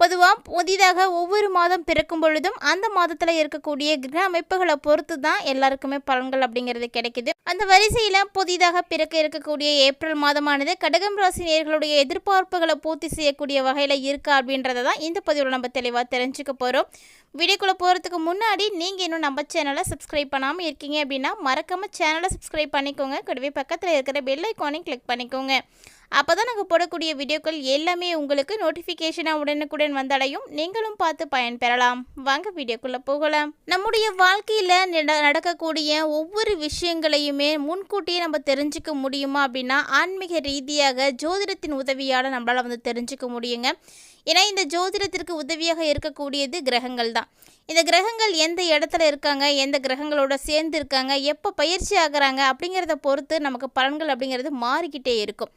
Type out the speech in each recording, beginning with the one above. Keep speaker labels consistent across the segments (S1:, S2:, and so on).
S1: பொதுவாக புதிதாக ஒவ்வொரு மாதம் பிறக்கும் பொழுதும் அந்த மாதத்தில் இருக்கக்கூடிய கிரக அமைப்புகளை பொறுத்து தான் எல்லாருக்குமே பலன்கள் அப்படிங்கிறது கிடைக்குது. அந்த வரிசையில் புதிதாக பிறக்க இருக்கக்கூடிய ஏப்ரல் மாதமானது கடகம் ராசி நேர்களுடைய எதிர்பார்ப்புகளை பூர்த்தி செய்யக்கூடிய வகையில் இருக்கா அப்படின்றத தான் இந்த பதிவில் நம்ம தெளிவாக தெரிஞ்சுக்க போகிறோம் வீடியோக்குள்ளே போகிறதுக்கு முன்னாடி நீங்கள் இன்னும் நம்ம சேனலை சப்ஸ்கிரைப் பண்ணாமல் இருக்கீங்க அப்படின்னா மறக்காமல் சேனலை சப்ஸ்கிரைப் பண்ணிக்கோங்க. கூடவே பக்கத்தில் இருக்கிற பெல் ஐக்கானையும் கிளிக் பண்ணிக்கோங்க. அப்போ தான் நாங்கள் போடக்கூடிய வீடியோக்கள் எல்லாமே உங்களுக்கு நோட்டிஃபிகேஷனாக உடனுக்குடன் வந்தடையும். நீங்களும் பார்த்து பயன்பெறலாம். வாங்க வீடியோக்குள்ளே போகலாம். நம்முடைய வாழ்க்கையில் நடக்கக்கூடிய ஒவ்வொரு விஷயங்களையுமே முன்கூட்டியே நம்ம தெரிஞ்சுக்க முடியுமா அப்படின்னா ஆன்மீக ரீதியாக ஜோதிடத்தின் உதவியால் நம்மளால் வந்து தெரிஞ்சுக்க முடியுங்க. ஏன்னா இந்த ஜோதிடத்திற்கு உதவியாக இருக்கக்கூடியது கிரகங்கள் தான். இந்த கிரகங்கள் எந்த இடத்துல இருக்காங்க எந்த கிரகங்களோட சேர்ந்து இருக்காங்க எப்போ பயிற்சி ஆகுறாங்க அப்படிங்கிறத பொறுத்து நமக்கு பலன்கள் அப்படிங்கிறது மாறிக்கிட்டே இருக்கும்.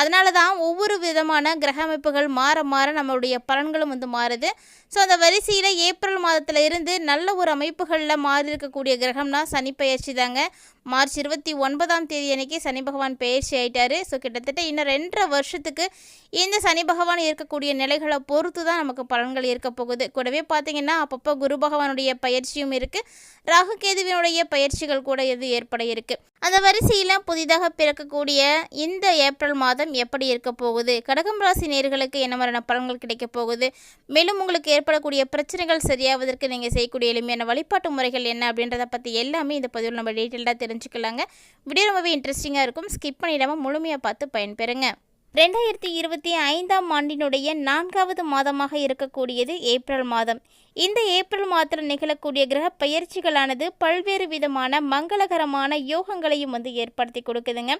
S1: அதனால தான் ஒவ்வொரு விதமான கிரக அமைப்புகள் மாற மாற நம்மளுடைய பலன்களும் வந்து மாறுது. ஸோ அந்த வரிசையில் ஏப்ரல் மாதத்தில் இருந்து நல்ல ஒரு அமைப்புகளில் மாறி இருக்கக்கூடிய கிரகம்னா சனி பயிற்சி தாங்க. மார்ச் இருபத்தி ஒன்பதாம் தேதி அன்னைக்கு சனி பகவான் பயிற்சி ஆயிட்டாரு. ஸோ கிட்டத்தட்ட இன்னும் ரெண்டரை வருஷத்துக்கு இந்த சனி பகவான் இருக்கக்கூடிய நிலைகளை பொறுத்து தான் நமக்கு பலன்கள் இருக்க போகுது. கூடவே பார்த்தீங்கன்னா அப்பப்போ குரு பகவானுடைய பயிற்சியும் இருக்குது ராகு கேதுவினுடைய பயிற்சிகள் கூட இது ஏற்பட இருக்குது அந்த வரிசையில் புதிதாக பிறக்கக்கூடிய இந்த ஏப்ரல் மாதம் எப்படி இருக்க போகுது? கடகம் ராசி நேர்களுக்கு என்ன மாதிரியான பலன்கள் கிடைக்க போகுது? மேலும் உங்களுக்கு ஏற்படக்கூடிய பிரச்சனைகள் சரியாவதற்கு நீங்கள் செய்யக்கூடிய எளிமையான வழிபாட்டு முறைகள் என்ன அப்படின்றத பற்றி எல்லாமே இந்த பதிவில் நம்ம டீட்டெயில்டாக தெரிஞ்சுக்கலாங்க. வீடியோ ரொம்பவே இன்ட்ரெஸ்டிங்காக இருக்கும். ஸ்கிப் பண்ணிடாமல் முழுமையாக பார்த்து பயன்பெறுங்க. ரெண்டாயிரத்தி இருபத்தி ஐந்தாம் ஆண்டினுடைய நான்காவது மாதமாக இருக்கக்கூடியது ஏப்ரல் மாதம். இந்த ஏப்ரல் மாதத்தில் நிகழக்கூடிய கிரக பயிற்சிகளானது பல்வேறு விதமான மங்களகரமான யோகங்களையும் வந்து ஏற்படுத்தி கொடுக்குதுங்க.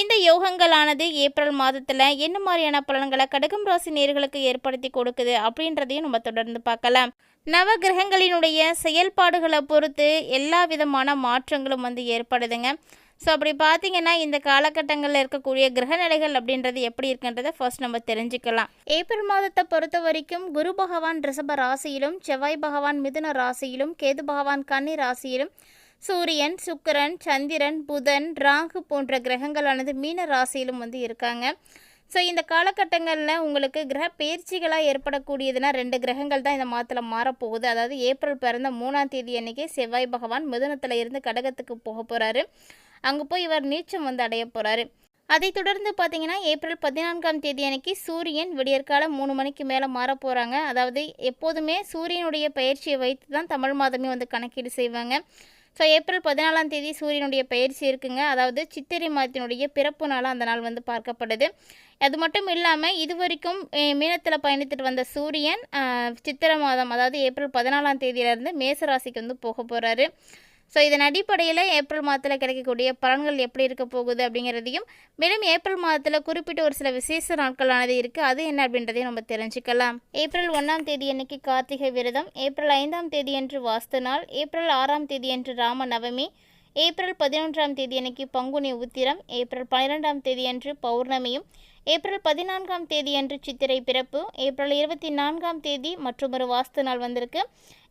S1: இந்த யோகங்களானது ஏப்ரல் மாதத்தில் என்ன மாதிரியான பலன்களை கடகம் ராசி நேர்களுக்கு ஏற்படுத்தி கொடுக்குது அப்படின்றதையும் நம்ம தொடர்ந்து பார்க்கலாம். நவ கிரகங்களினுடைய செயல்பாடுகளை பொறுத்து எல்லா விதமான மாற்றங்களும் வந்து ஏற்படுதுங்க. ஸோ அப்படி பார்த்தீங்கன்னா இந்த காலகட்டங்களில் இருக்கக்கூடிய கிரகநிலைகள் அப்படின்றது எப்படி இருக்குன்றதை ஃபர்ஸ்ட் நம்ம தெரிஞ்சுக்கலாம். ஏப்ரல் மாதத்தை பொறுத்த வரைக்கும் குரு பகவான் ரிஷப ராசியிலும் செவ்வாய் பகவான் மிதுன ராசியிலும் கேது பகவான் கன்னி ராசியிலும் சூரியன் சுக்கரன் சந்திரன் புதன் ராகு போன்ற கிரகங்களானது மீன ராசியிலும் வந்து இருக்காங்க. ஸோ இந்த காலகட்டங்களில் உங்களுக்கு கிரக பயிற்சிகளாக ஏற்படக்கூடியதுன்னா ரெண்டு கிரகங்கள் தான் இந்த மாதத்தில் மாறப்போகுது. அதாவது ஏப்ரல் பிறந்த மூணாம் தேதி அன்றைக்கி செவ்வாய் பகவான் மிதுனத்தில் இருந்து கடகத்துக்கு போக போகிறாரு அங்கே போய் இவர் நீச்சம் வந்து அடைய போகிறாரு அதைத் தொடர்ந்து பார்த்தீங்கன்னா ஏப்ரல் பதினான்காம் தேதி அன்னைக்கு சூரியன் விடியற்கால மூணு மணிக்கு மேலே மாற போகிறாங்க அதாவது எப்போதுமே சூரியனுடைய பயிற்சியை வைத்து தான் தமிழ் மாதமே வந்து கணக்கீடு செய்வாங்க. ஸோ ஏப்ரல் பதினாலாம் தேதி சூரியனுடைய பயிற்சி இருக்குங்க. அதாவது சித்திரை மாதத்தினுடைய பிறப்பு நாளாக அந்த நாள் வந்து பார்க்கப்படுது. அது மட்டும் இல்லாமல் இது வரைக்கும் மீனத்தில் பயணித்துட்டு வந்த சூரியன் சித்திரை மாதம் அதாவது ஏப்ரல் பதினாலாம் தேதியிலேருந்து மேசராசிக்கு வந்து போக போகிறாரு ஸோ இதன் அடிப்படையில் ஏப்ரல் மாதத்தில் கிடைக்கக்கூடிய பலன்கள் எப்படி இருக்க போகுது அப்படிங்கிறதையும் மேலும் ஏப்ரல் மாதத்தில் குறிப்பிட்ட ஒரு சில விசேஷ நாட்களானது இருக்குது அது என்ன அப்படின்றதையும் நம்ம தெரிஞ்சுக்கலாம். ஏப்ரல் ஒன்றாம் தேதி அன்னைக்கு கார்த்திகை விரதம் ஏப்ரல் ஐந்தாம் தேதி அன்று வாஸ்து நாள் ஏப்ரல் ஆறாம் தேதி அன்று ராம நவமி ஏப்ரல் பதினொன்றாம் தேதி அன்னைக்கு பங்குனி உத்திரம் ஏப்ரல் பன்னிரெண்டாம் தேதி அன்று பௌர்ணமியும் ஏப்ரல் பதினான்காம் தேதி அன்று சித்திரை பிறப்பு ஏப்ரல் இருபத்தி நான்காம் தேதி மற்றொரு வாஸ்து நாள் வந்திருக்கு.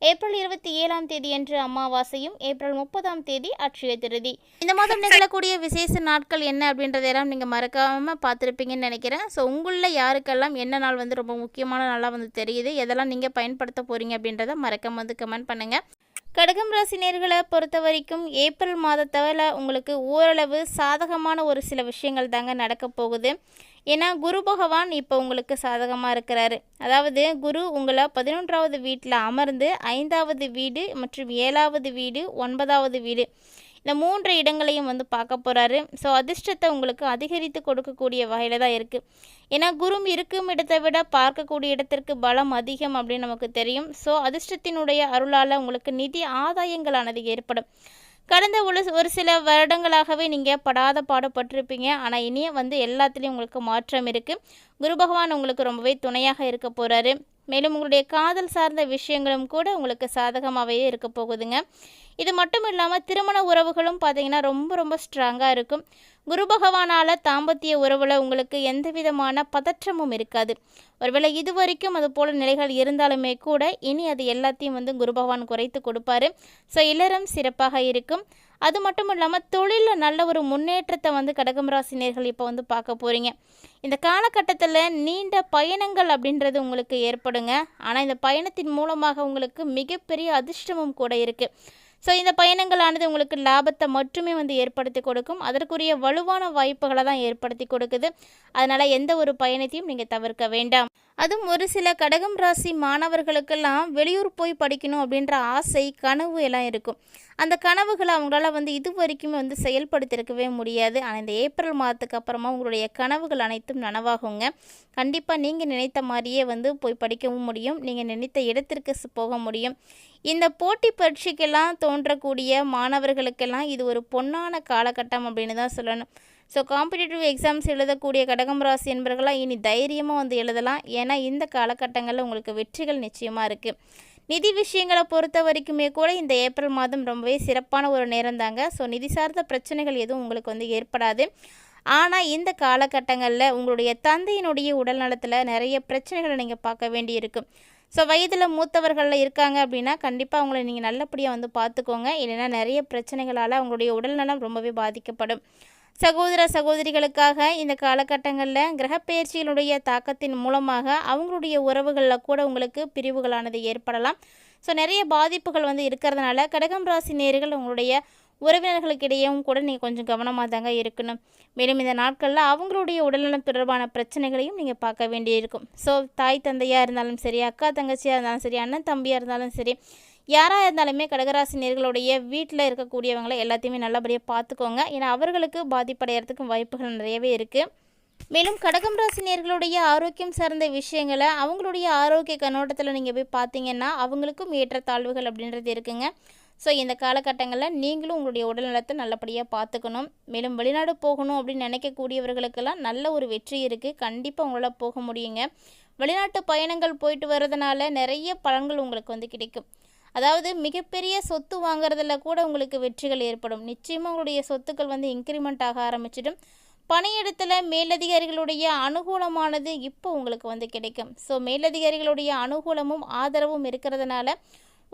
S1: ஏப்ரல் இருபத்தி ஏழாம் தேதி அன்று அமாவாசையும் ஏப்ரல் முப்பதாம் தேதி அட்சய திருதி. இந்த மாதம் நிகழக்கூடிய விசேஷ நாட்கள் என்ன அப்படின்றதெல்லாம் நீங்கள் மறக்காமல் பார்த்துருப்பீங்கன்னு நினைக்கிறேன். ஸோ உங்களில் யாருக்கெல்லாம் என்ன நாள் வந்து ரொம்ப முக்கியமான நாளாக வந்து தெரியுது எதெல்லாம் நீங்கள் பயன்படுத்த போகிறீங்க அப்படின்றத மறக்காம வந்து கமெண்ட் பண்ணுங்கள் கடகம் ராசி நேர்களை பொறுத்த வரைக்கும் ஏப்ரல் மாதத்தவரை உங்களுக்கு ஓரளவு சாதகமான ஒரு சில விஷயங்கள் தாங்க நடக்க போகுது. ஏன்னா குரு பகவான் இப்போ உங்களுக்கு சாதகமாக இருக்கிறாரு. அதாவது குரு உங்களை பதினொன்றாவது வீட்டில் அமர்ந்து ஐந்தாவது வீடு மற்றும் ஏழாவது வீடு ஒன்பதாவது வீடு. இந்த மூன்று இடங்களையும் வந்து பார்க்க போகிறாரு ஸோ அதிர்ஷ்டத்தை உங்களுக்கு அதிகரித்து கொடுக்கக்கூடிய வகையில் தான் இருக்குது ஏன்னா குரு இருக்கும் இடத்தை விட பார்க்கக்கூடிய இடத்திற்கு பலம் அதிகம் அப்படின்னு நமக்கு தெரியும். ஸோ அதிர்ஷ்டத்தினுடைய அருளால் உங்களுக்கு நிதி ஆதாயங்களானது ஏற்படும். கடந்த ஒரு ஒரு சில வருடங்களாகவே நீங்கள் படாத பாடுபட்டிருப்பீங்க. ஆனால் இனியும் வந்து எல்லாத்துலேயும் உங்களுக்கு மாற்றம் இருக்குது குரு பகவான் உங்களுக்கு ரொம்பவே துணையாக இருக்க போகிறாரு மேலும் உங்களுடைய காதல் சார்ந்த விஷயங்களும் கூட உங்களுக்கு சாதகமாகவே இருக்க போகுதுங்க. இது மட்டும் இல்லாமல் திருமண உறவுகளும் பார்த்தீங்கன்னா ரொம்ப ரொம்ப ஸ்ட்ராங்காக இருக்கும். குரு பகவானால் தாம்பத்திய உறவில் உங்களுக்கு எந்த விதமான பதற்றமும் இருக்காது. ஒருவேளை இது வரைக்கும் அது போல் நிலைகள் இருந்தாலுமே கூட இனி அது எல்லாத்தையும் வந்து குரு பகவான் குறைத்து கொடுப்பாரு. ஸோ இல்லறம் சிறப்பாக இருக்கும். அது மட்டும் இல்லாமல் தொழிலில் நல்ல ஒரு முன்னேற்றத்தை வந்து கடகம் ராசினியர்கள் இப்போ வந்து பார்க்க போகிறீங்க இந்த காலகட்டத்தில் நீண்ட பயணங்கள் அப்படின்றது உங்களுக்கு ஏற்படுங்க. ஆனால் இந்த பயணத்தின் மூலமாக உங்களுக்கு மிகப்பெரிய அதிர்ஷ்டமும் கூட இருக்குது ஸோ இந்த பயணங்களானது உங்களுக்கு லாபத்தை மட்டுமே வந்து ஏற்படுத்தி கொடுக்கும். அதற்குரிய வலுவான வாய்ப்புகளை தான் ஏற்படுத்தி கொடுக்குது. அதனால் எந்த ஒரு பயணத்தையும் நீங்கள் தவிர்க்க வேண்டாம். அதுவும் ஒரு சில கடகம் ராசி மாணவர்களுக்கெல்லாம் வெளியூர் போய் படிக்கணும் அப்படின்ற ஆசை கனவு எல்லாம் இருக்கும். அந்த கனவுகளை அவங்களால வந்து இது வரைக்குமே வந்து செயல்படுத்திருக்கவே முடியாது. ஆனால் இந்த ஏப்ரல் மாதத்துக்கு அப்புறமா உங்களுடைய கனவுகள் அனைத்தும் நனவாகுங்க. கண்டிப்பாக நீங்கள் நினைத்த மாதிரியே வந்து போய் படிக்கவும் முடியும். நீங்கள் நினைத்த இடத்திற்கு போக முடியும். இந்த போட்டி பரீட்சைக்கெல்லாம் தோன்றக்கூடிய மாணவர்களுக்கெல்லாம் இது ஒரு பொன்னான காலகட்டம் அப்படின்னு தான் சொல்லணும். ஸோ காம்படிட்டிவ் எக்ஸாம்ஸ் எழுதக்கூடிய கடகம் ராசி என்பர்களாக இனி தைரியமாக வந்து எழுதலாம். ஏன்னா இந்த காலகட்டங்களில் உங்களுக்கு வெற்றிகள் நிச்சயமாக இருக்குது நிதி விஷயங்களை பொறுத்த வரைக்குமே கூட இந்த ஏப்ரல் மாதம் ரொம்பவே சிறப்பான ஒரு நேரம் தாங்க. ஸோ நிதி சார்ந்த பிரச்சனைகள் எதுவும் உங்களுக்கு வந்து ஏற்படாது. ஆனால் இந்த காலகட்டங்களில் உங்களுடைய தந்தையினுடைய உடல் நலத்தில் நிறைய பிரச்சனைகளை நீங்கள் பார்க்க வேண்டியிருக்கும் ஸோ வயதில் மூத்தவர்களில் இருக்காங்க அப்படின்னா கண்டிப்பாக அவங்கள நீங்கள் நல்லபடியாக வந்து பார்த்துக்கோங்க. இல்லைன்னா நிறைய பிரச்சனைகளால் அவங்களுடைய உடல்நலம் ரொம்பவே பாதிக்கப்படும். சகோதர சகோதரிகளுக்காக இந்த காலகட்டங்களில் கிரகப்பெயர்ச்சிகளுடைய தாக்கத்தின் மூலமாக அவங்களுடைய உறவுகளில் கூட உங்களுக்கு பிரிவுகளானது ஏற்படலாம். ஸோ நிறைய பாதிப்புகள் வந்து இருக்கிறதுனால கடகம் ராசி நேர்கள் உங்களுடைய உறவினர்களுக்கிடையேவும் கூட நீங்கள் கொஞ்சம் கவனமாக தாங்க இருக்கணும். மேலும் இந்த நாட்களில் அவங்களுடைய உடல்நலம் தொடர்பான பிரச்சனைகளையும் நீங்கள் பார்க்க வேண்டியிருக்கும். ஸோ தாய் தந்தையாக இருந்தாலும் சரி அக்கா தங்கச்சியாக இருந்தாலும் சரி அண்ணன் தம்பியாக இருந்தாலும் சரி யாராக இருந்தாலுமே கடகராசினியர்களுடைய வீட்டில் இருக்கக்கூடியவங்களை எல்லாத்தையுமே நல்லபடியாக பார்த்துக்கோங்க ஏன்னா அவர்களுக்கு பாதிப்படைகிறதுக்கும் வாய்ப்புகள் நிறையவே இருக்குது மேலும் கடகம் ராசினியர்களுடைய ஆரோக்கியம் சார்ந்த விஷயங்களை அவங்களுடைய ஆரோக்கிய கண்ணோட்டத்தில் நீங்கள் போய் பார்த்தீங்கன்னா அவங்களுக்கும் ஏற்றத்தாழ்வுகள் அப்படின்றது இருக்குங்க. ஸோ இந்த காலகட்டங்களில் நீங்களும் உங்களுடைய உடல்நலத்தை நல்லபடியாக பார்த்துக்கணும் மேலும் வெளிநாடு போகணும் அப்படின்னு நினைக்கக்கூடியவர்களுக்கெல்லாம் நல்ல ஒரு வெற்றி இருக்குது கண்டிப்பாக உங்களால் போக முடியுங்க. வெளிநாட்டு பயணங்கள் போயிட்டு வர்றதுனால நிறைய பலன்கள் உங்களுக்கு வந்து கிடைக்கும். அதாவது மிகப்பெரிய சொத்து வாங்குறதுல கூட உங்களுக்கு வெற்றிகள் ஏற்படும். நிச்சயமாக உங்களுடைய சொத்துக்கள் வந்து இன்க்ரிமெண்ட் ஆக ஆரம்பிச்சிடும். பணியிடத்தில் மேலதிகாரிகளுடைய அனுகூலமானது இப்போ உங்களுக்கு வந்து கிடைக்கும். ஸோ மேலதிகாரிகளுடைய அனுகூலமும் ஆதரவும் இருக்கிறதுனால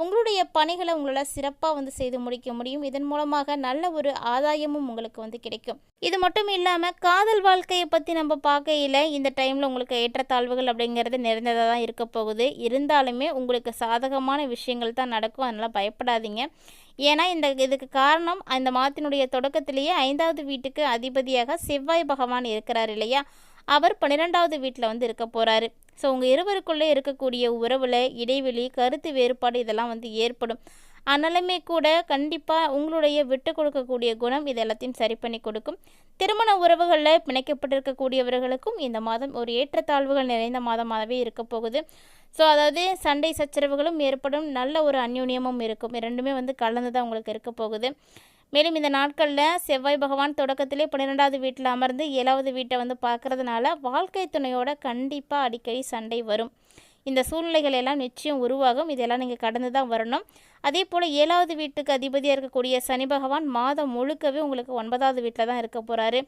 S1: உங்களுடைய பணிகளை உங்களால் சிறப்பாக வந்து செய்து முடிக்க முடியும். இதன் மூலமாக நல்ல ஒரு ஆதாயமும் உங்களுக்கு வந்து கிடைக்கும். இது மட்டும் இல்லாமல் காதல் வாழ்க்கையை பற்றி நம்ம பார்க்கையில் இந்த டைமில் உங்களுக்கு ஏற்றத்தாழ்வுகள் அப்படிங்கிறது நிறைந்ததாக தான் இருக்க போகுது. இருந்தாலுமே உங்களுக்கு சாதகமான விஷயங்கள் தான் நடக்கும். அதனால் பயப்படாதீங்க. ஏன்னா இந்த இதுக்கு காரணம் அந்த மாதத்தினுடைய தொடக்கத்திலேயே ஐந்தாவது வீட்டுக்கு அதிபதியாக செவ்வாய் பகவான் இருக்கிறார் இல்லையா? அவர் பன்னிரெண்டாவது வீட்டில் வந்து இருக்க போகிறாரு ஸோ உங்கள் இருவருக்குள்ளே இருக்கக்கூடிய உறவில் இடைவெளி கருத்து வேறுபாடு இதெல்லாம் வந்து ஏற்படும். ஆனாலுமே கூட கண்டிப்பாக உங்களுடைய விட்டு கொடுக்கக்கூடிய குணம் இது எல்லாத்தையும் சரி பண்ணி கொடுக்கும். திருமண உறவுகளில் பிணைக்கப்பட்டிருக்கக்கூடியவர்களுக்கும் இந்த மாதம் ஒரு ஏற்றத்தாழ்வுகள் நிறைந்த மாதமாகவே இருக்க போகுது. ஸோ அதாவது சண்டை சச்சரவுகளும் ஏற்படும். நல்ல ஒரு அந்யூன்யமும் இருக்கும். இரண்டுமே வந்து கலந்து தான் உங்களுக்கு இருக்க போகுது. மேலும் இந்த நாட்களில் செவ்வாய் பகவான் தொடக்கத்திலே பன்னிரெண்டாவது வீட்டில் அமர்ந்து ஏழாவது வீட்டை வந்து பார்க்கறதுனால வாழ்க்கை துணையோட கண்டிப்பாக அடிக்கடி சண்டை வரும். இந்த சூழ்நிலைகள் எல்லாம் நிச்சயம் உருவாகும். இதெல்லாம் நீங்கள் கடந்து தான் வரணும். அதே போல் ஏழாவது வீட்டுக்கு அதிபதியாக இருக்கக்கூடிய சனி பகவான் மாதம் முழுக்கவே உங்களுக்கு ஒன்பதாவது வீட்டில் தான் இருக்க போகிறாரு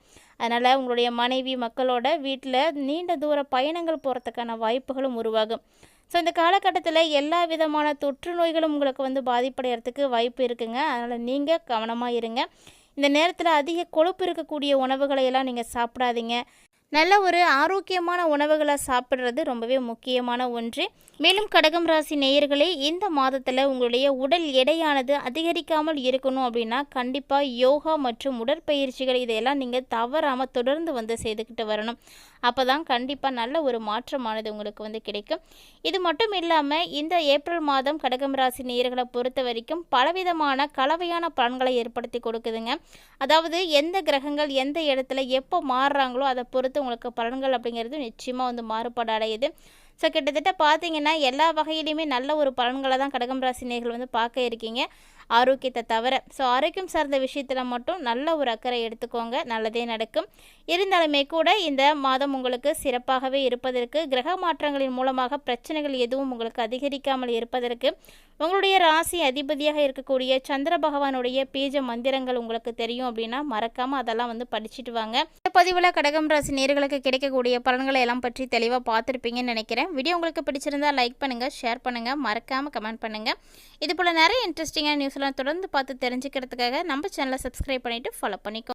S1: அதனால் உங்களுடைய மனைவி மக்களோட வீட்டில் நீண்ட தூர பயணங்கள் போகிறதுக்கான வாய்ப்புகளும் உருவாகும். ஸோ இந்த காலகட்டத்தில் எல்லா விதமான தொற்று நோய்களும் உங்களுக்கு வந்து பாதிப்படைகிறதுக்கு வாய்ப்பு இருக்குங்க. அதனால் நீங்கள் கவனமாக இருங்க. இந்த நேரத்தில் அதிக கொழுப்பு இருக்கக்கூடிய உணவுகளை எல்லாம் நீங்கள் சாப்பிடாதீங்க. நல்ல ஒரு ஆரோக்கியமான உணவுகளை சாப்பிட்றது ரொம்பவே முக்கியமான ஒன்று. மேலும் கடகம் ராசி நேயர்களே இந்த மாதத்தில் உங்களுடைய உடல் எடையானது அதிகரிக்காமல் இருக்கணும் அப்படின்னா கண்டிப்பாக யோகா மற்றும் உடற்பயிற்சிகள் இதையெல்லாம் நீங்கள் தவறாமல் தொடர்ந்து வந்து செய்துக்கிட்டு வரணும். அப்போ தான் கண்டிப்பாக நல்ல ஒரு மாற்றமானது உங்களுக்கு வந்து கிடைக்கும். இது மட்டும் இல்லாமல் இந்த ஏப்ரல் மாதம் கடகம் ராசி நேயர்களை பொறுத்த வரைக்கும் பலவிதமான கலவையான பலன்களை ஏற்படுத்தி கொடுக்குதுங்க. அதாவது எந்த கிரகங்கள் எந்த இடத்துல எப்போ மாறுறாங்களோ அதை பொறுத்து உங்களுக்கு பலன்கள் அப்படிங்கிறது நிச்சயமாக வந்து மாறுபாடு அடையுது. ஸோ கிட்டத்தட்ட பார்த்தீங்கன்னா எல்லா வகையிலையுமே நல்ல ஒரு பலன்களை தான் கடகம் ராசினியர்கள் வந்து பார்க்க இருக்கீங்க. ஆரோக்கியத்தை தவிர. ஸோ ஆரோக்கியம் சார்ந்த விஷயத்தில் மட்டும் நல்ல ஒரு அக்கறை எடுத்துக்கோங்க. நல்லதே நடக்கும். இருந்தாலுமே கூட இந்த மாதம் உங்களுக்கு சிறப்பாகவே இருப்பதற்கு கிரக மாற்றங்களின் மூலமாக பிரச்சனைகள் எதுவும் உங்களுக்கு அதிகரிக்காமல் இருப்பதற்கு உங்களுடைய ராசி அதிபதியாக இருக்கக்கூடிய சந்திர பகவானுடைய பீஜ மந்திரங்கள் உங்களுக்கு தெரியும் அப்படின்னா மறக்காமல் அதெல்லாம் வந்து படிச்சுட்டு வாங்க. இந்த பதிவில் கடகம் ராசி நேர்களுக்கு கிடைக்கக்கூடிய பலன்களை எல்லாம் பற்றி தெளிவாக பார்த்துருப்பீங்கன்னு நினைக்கிறேன். வீடியோ உங்களுக்கு பிடிச்சிருந்தா லைக் பண்ணுங்கள் ஷேர் பண்ணுங்கள் மறக்காமல் கமெண்ட் பண்ணுங்கள் இது போல் நிறைய இன்ட்ரெஸ்டிங்கான நியூஸ்லாம் தொடர்ந்து பார்த்து தெரிஞ்சுக்கிறதுக்காக நம்ம சேனலை சப்ஸ்கிரைப் பண்ணிவிட்டு ஃபாலோ பண்ணிக்கோ.